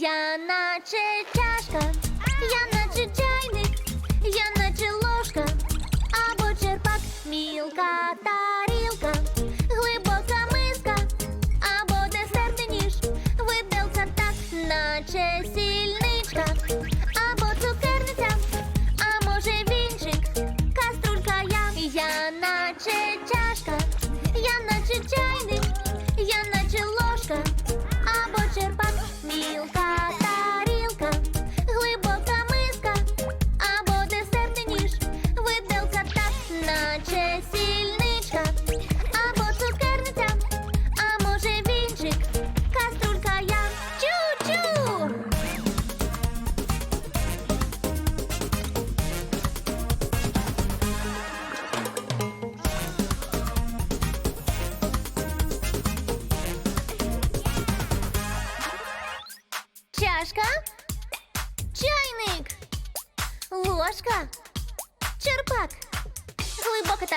я наче чашка. Я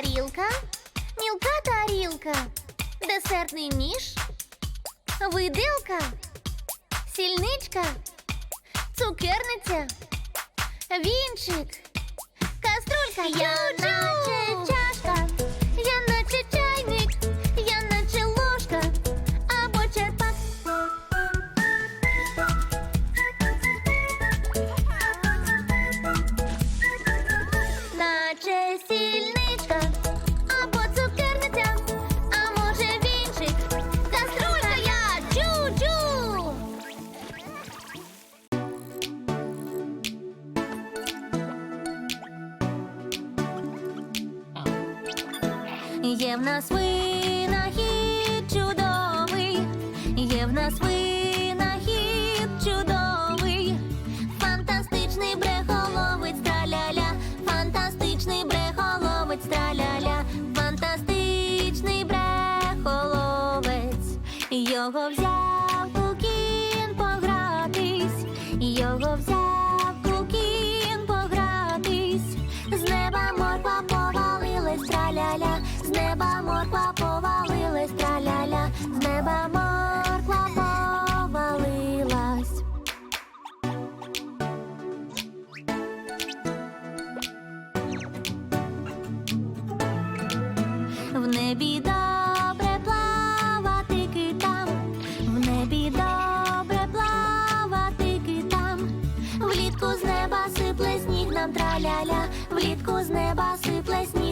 тарілка, мілка тарілка, десертний ніж, видилка, сільничка, цукерниця, вінчик, каструлька. Я наче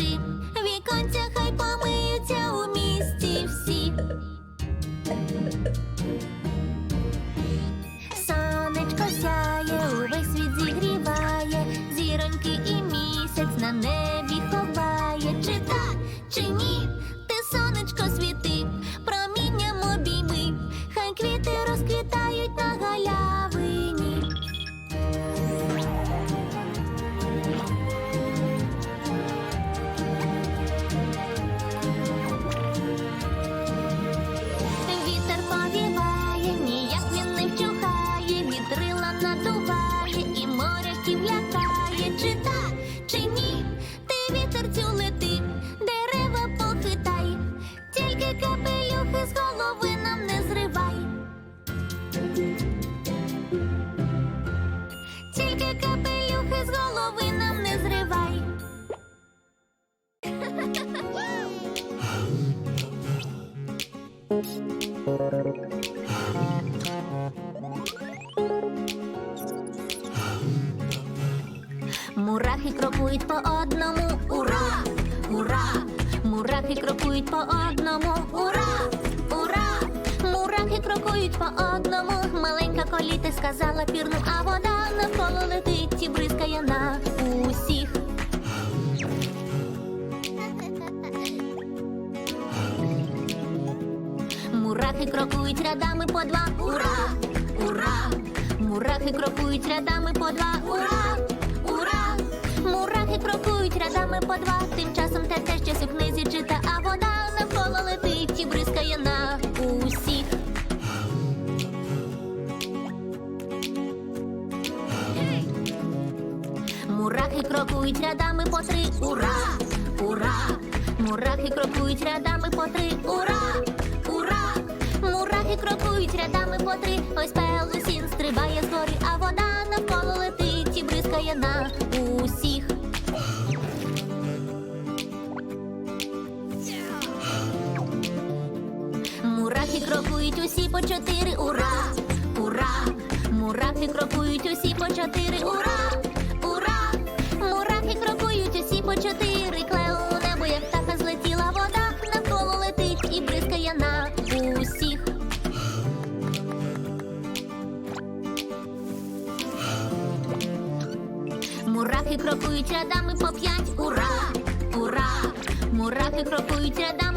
deep сказала пірну, а вода навколо летить і бризкає на усіх. Мурахи крокують рядами по два. Ура! Ура! Мурахи крокують рядами по два. Ура! Ура! Мурахи крокують рядами по два. Тим часом те те щось у чита, а вода навколо летить і бризкає на крокують рядами по три. Ура! Ура! Мурахи крокують рядами по три. Ура! Ура! Мурахи крокують рядами по три. Ось пелусін стрибає з а вода навколо летить і бризкає на усіх. Мурахи крокують усі по чотири. Ура! Ура! Мурахи крокують усі по чотири. Ура! Мурахи крокують рядами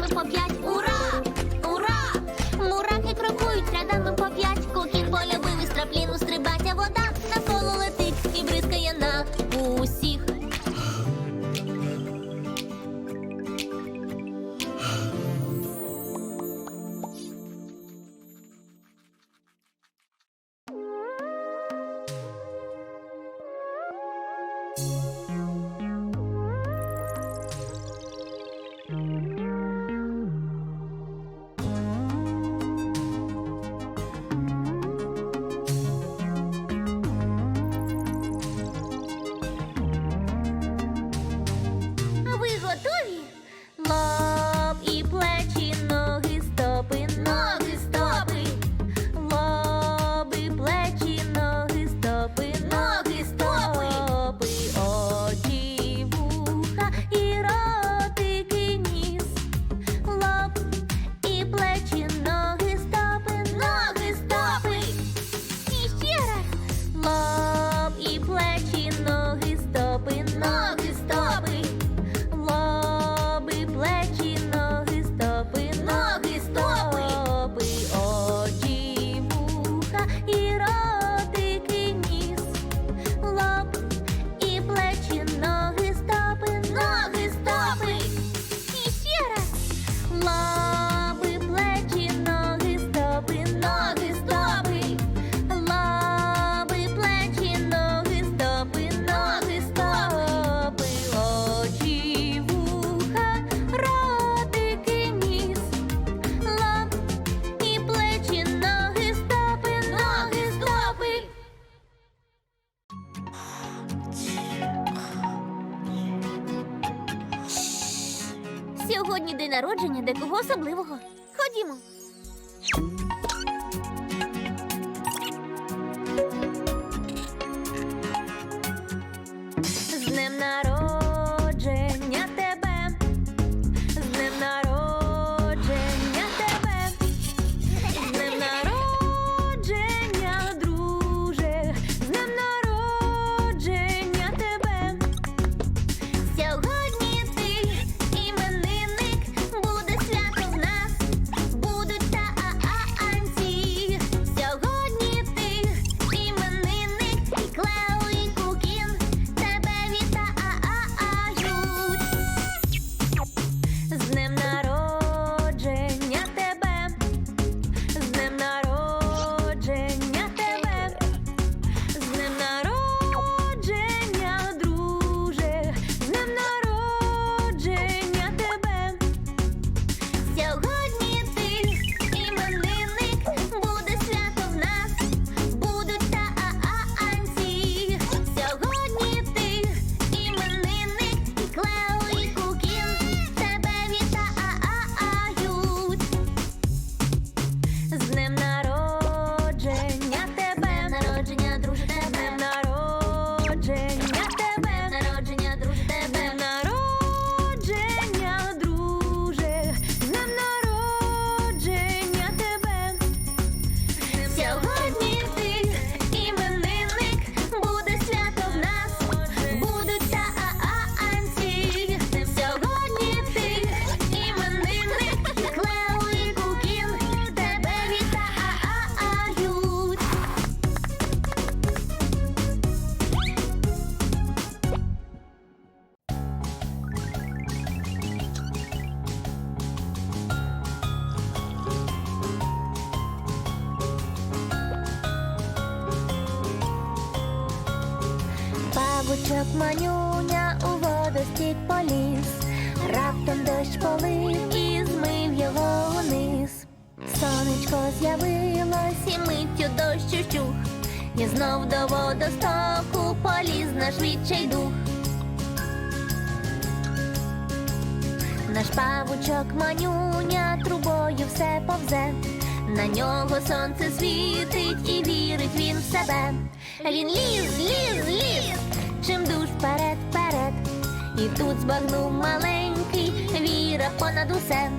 особливого. Ходімо. Наш павучок манюня трубою все повзе, на нього сонце світить і вірить він в себе. Він ліз, ліз, ліз, чим душ вперед, вперед. І тут збагнув маленький віра понад усе.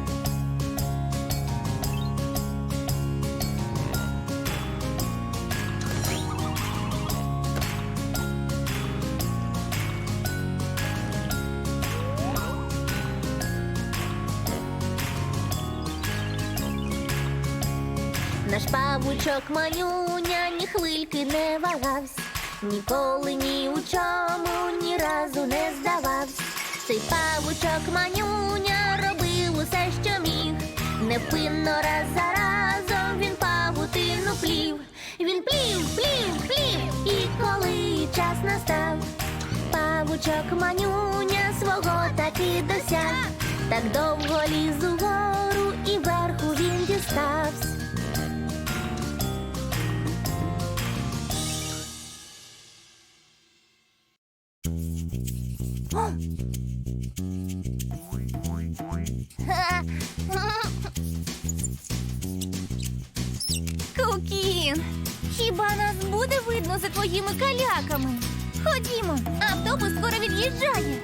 Синочок малюня, ні хвильки не вагавсь, ніколи ні у чому ні разу не здававсь. Цей павучок манюня робив усе, що міг, невпинно раз за разом він павутину плів. Він плів, плів, плів, і коли час настав, павучок манюня свого таки досяг, так довго ліз угору і верху він діставсь. моїми каляками. Ходімо, автобус скоро від'їжджає.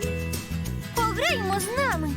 Пограємо з нами.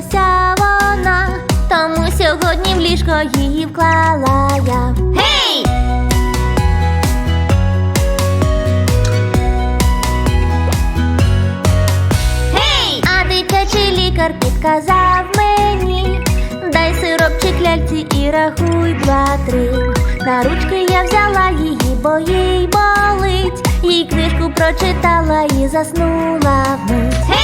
втомилася вона, тому сьогодні в ліжко її вклала я. Hey! Hey! А дитячий лікар підказав мені, дай сиропчик ляльці і рахуй два-три. На ручки я взяла її, бо їй болить, їй книжку прочитала і заснула вмить.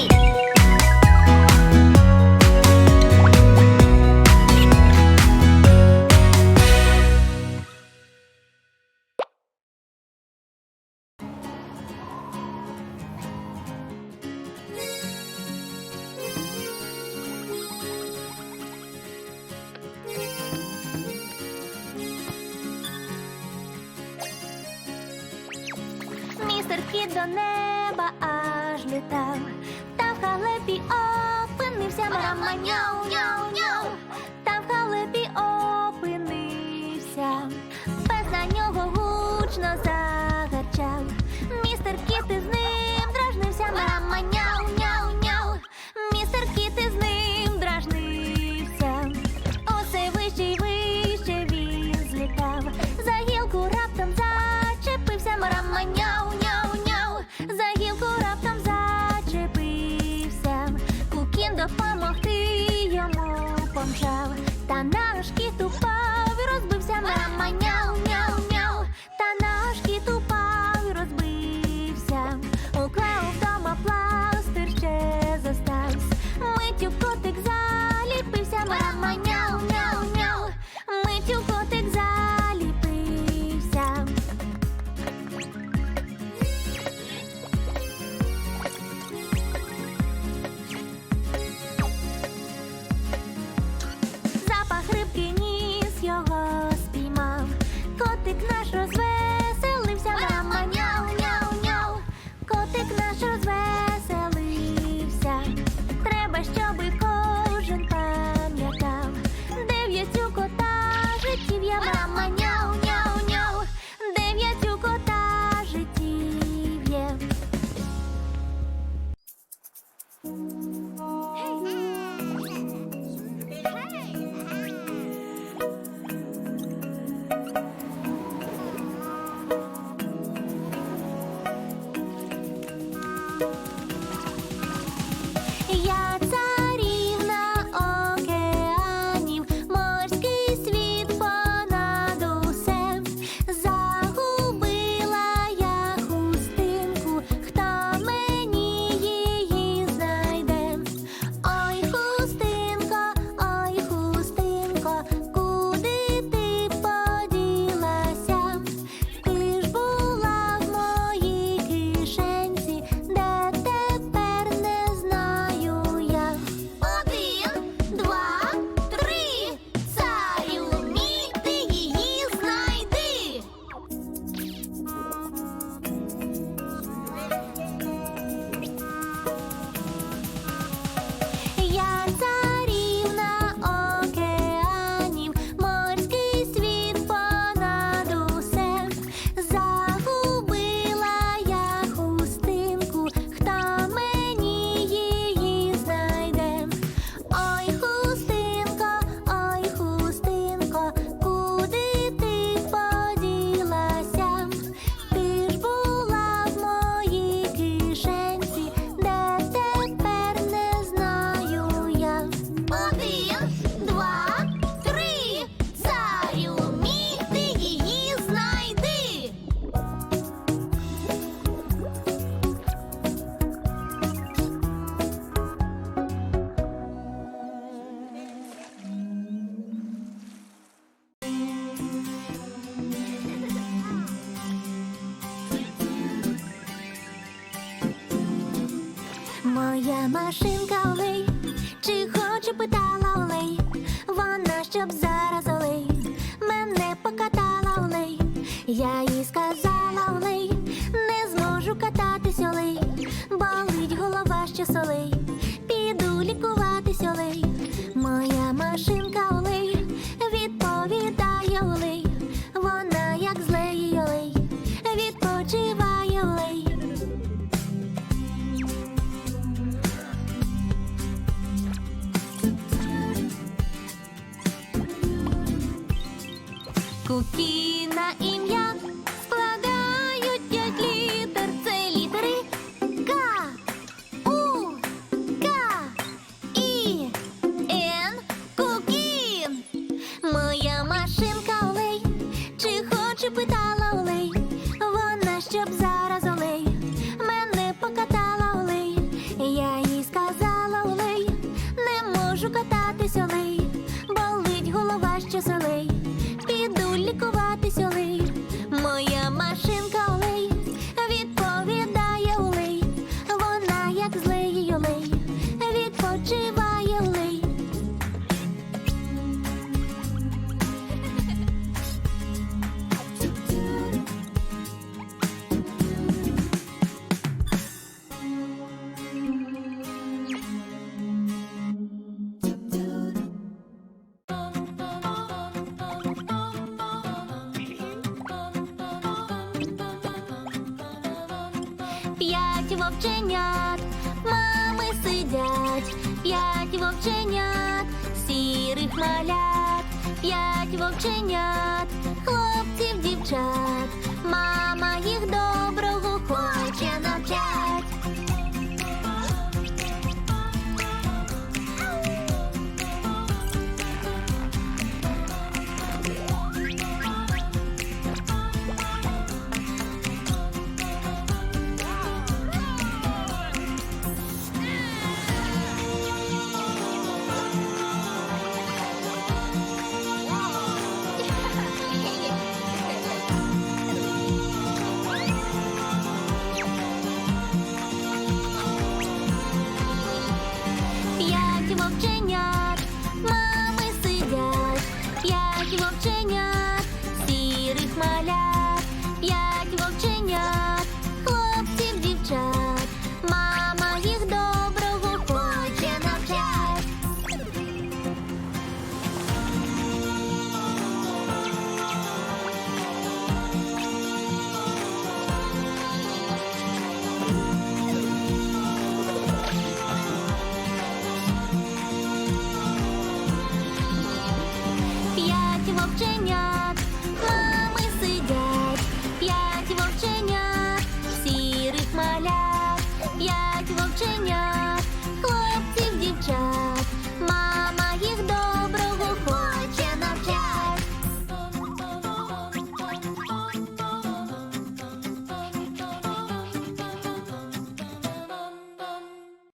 вхід до неба аж літав, та в халепі опинився брама няу, няу, няу, та в халепі опинився